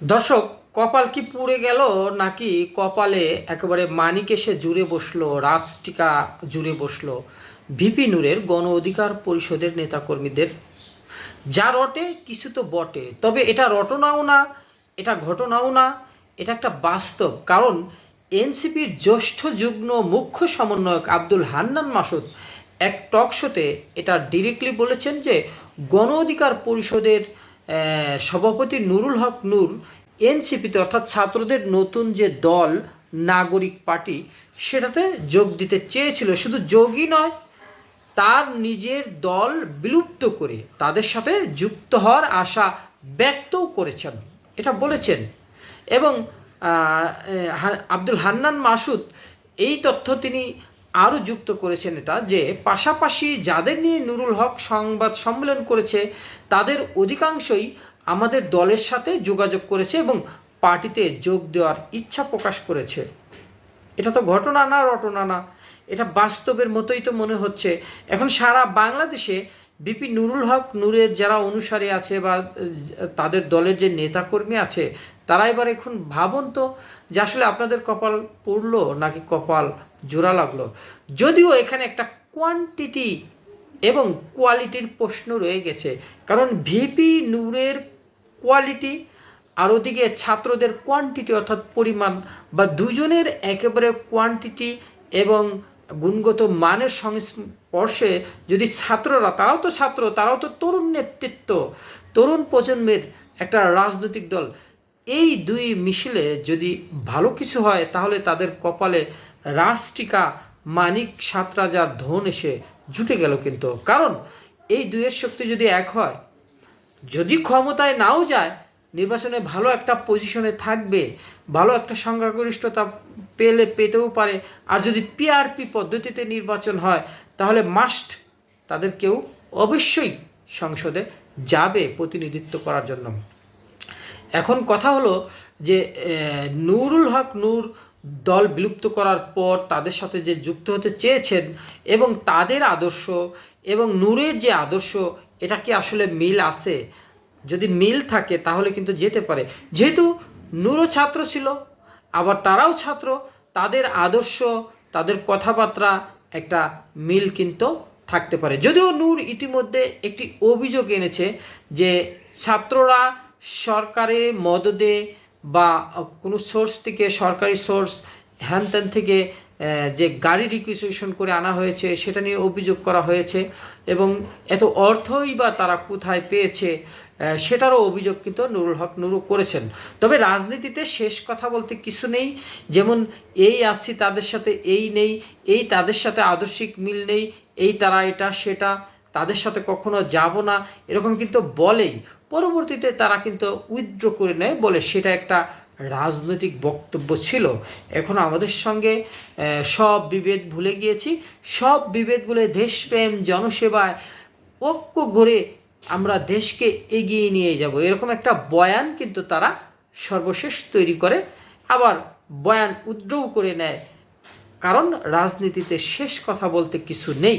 দর্শক, কপাল কি পুড়ে গেল নাকি কপালে একেবারে মানিক এসে জুড়ে বসল, রাজটিকা জুড়ে বসল? ভিপি নূরের গণ অধিকার পরিষদের নেতাকর্মীদের। যা রটে কিছু তো বটে। তবে এটা রটনাও না, এটা ঘটনাও না, এটা একটা বাস্তব। কারণ এনসিপির জ্যেষ্ঠ যুগ্ম মুখ্য সমন্বয়ক আব্দুল হান্নান মাসুদ এক টক শোতে এটা ডিরেক্টলি বলেছেন যে গণ অধিকার পরিষদের সভাপতি নুরুল হক নূর, এনসিপিতে অর্থাৎ ছাত্রদের নতুন যে দল, নাগরিক পার্টি, সেটাতে যোগ দিতে চেয়েছিল। শুধু যোগই নয়, তার নিজের দল বিলুপ্ত করে তাদের সাথে যুক্ত হওয়ার আশা ব্যক্তও করেছেন। এটা বলেছেন। এবং আব্দুল হান্নান মাসুদ, এই তথ্য তিনি আরও যুক্ত করেছেন এটা যে পাশাপাশি যাদের নিয়ে নুরুল হক সংবাদ সম্মেলন করেছে, তাদের অধিকাংশই আমাদের দলের সাথে যোগাযোগ করেছে এবং পার্টিতে যোগ দেওয়ার ইচ্ছা প্রকাশ করেছে। এটা তো ঘটনা না, রটনা না। এটা বাস্তবের মতোই তো মনে হচ্ছে। এখন সারা বাংলাদেশে বিপি নুরুল হক নূরের যারা অনুসারী আছে বা তাদের দলের যে নেতাকর্মী আছে, তারা এবার এখন ভাবুন তো যে আসলে আপনাদের কপাল পড়ল নাকি কপাল জোড়া লাগল? যদিও এখানে একটা কোয়ান্টিটি এবং কোয়ালিটির প্রশ্ন রয়ে গেছে। কারণ ভিপি নূরের কোয়ালিটি আর ওদিকে ছাত্রদের কোয়ান্টিটি অর্থাৎ পরিমাণ বা দুজনের একেবারে কোয়ান্টিটি এবং গুণগত মানের সংস্পর্শে যদি ছাত্ররা, তারাও তো ছাত্র, তারাও তো তরুণ নেতৃত্ব, তরুণ প্রজন্মের একটা রাজনৈতিক দল, এই দুই মিছিলে যদি ভালো কিছু হয়, তাহলে তাদের কপালে রাজটিকা মানিক সাত রাজার ধন এসে জুটে গেল কিন্তু। কারণ এই দুইয়ের শক্তি যদি এক হয়, যদি ক্ষমতায় নাও যায়, নির্বাচনে ভালো একটা পজিশনে থাকবে, ভালো একটা সংখ্যাগরিষ্ঠতা পেলে পেতেও পারে। আর যদি পিআরপি পদ্ধতিতে নির্বাচন হয়, তাহলে মাস্ট তাদের কেউ অবশ্যই সংসদে যাবে প্রতিনিধিত্ব করার জন্য। এখন কথা হলো যে নুরুল হক নূর দল বিলুপ্ত করার পর তাদের সাথে যে যুক্ত হতে চেয়েছেন এবং তাদের আদর্শ এবং নূরের যে আদর্শ, এটা কি আসলে মিল আছে? যদি মিল থাকে, তাহলে কিন্তু যেতে পারে। যেহেতু নূরও ছাত্র ছিল আবার তারাও ছাত্র, তাদের আদর্শ, তাদের কথাবার্তা একটা মিল কিন্তু থাকতে পারে। যদিও নূর ইতিমধ্যে একটি অভিযোগ এনেছে যে ছাত্ররা সরকারের মদদে বা কোনো সোর্স থেকে, সরকারি সোর্স হ্যান থেকে যে গাড়ি রিকুইজিশন করে আনা হয়েছে, সেটা নিয়ে অভিযোগ করা হয়েছে এবং এত অর্থই বা তারা কোথায় পেয়েছে সেটারও অভিযোগ কিন্তু নুরুল হক নুরু করেছেন। তবে রাজনীতিতে শেষ কথা বলতে কিছু নেই, যেমন এই আছি তাদের সাথে, এই নেই, এই তাদের সাথে আদর্শিক মিল নেই, এই তারা এটা, সেটা তাদের সাথে কখনো যাব না, এরকম কিন্তু বলেই। পরবর্তীতে তারা কিন্তু উইথড্র করে নেয় বলে সেটা একটা রাজনৈতিক বক্তব্য ছিল। এখন আমাদের সঙ্গে সব বিভেদ ভুলে গিয়েছি। সব বিভেদ দেশপ্রেম, জনসেবায় ঐক্য গড়ে আমরা দেশকে এগিয়ে নিয়ে যাব। এরকম একটা বয়ান কিন্তু তারা সর্বশেষ তৈরি করে। আবার বয়ান উদ্রও করে নেয়। কারণ রাজনীতিতে শেষ কথা বলতে কিছু নেই।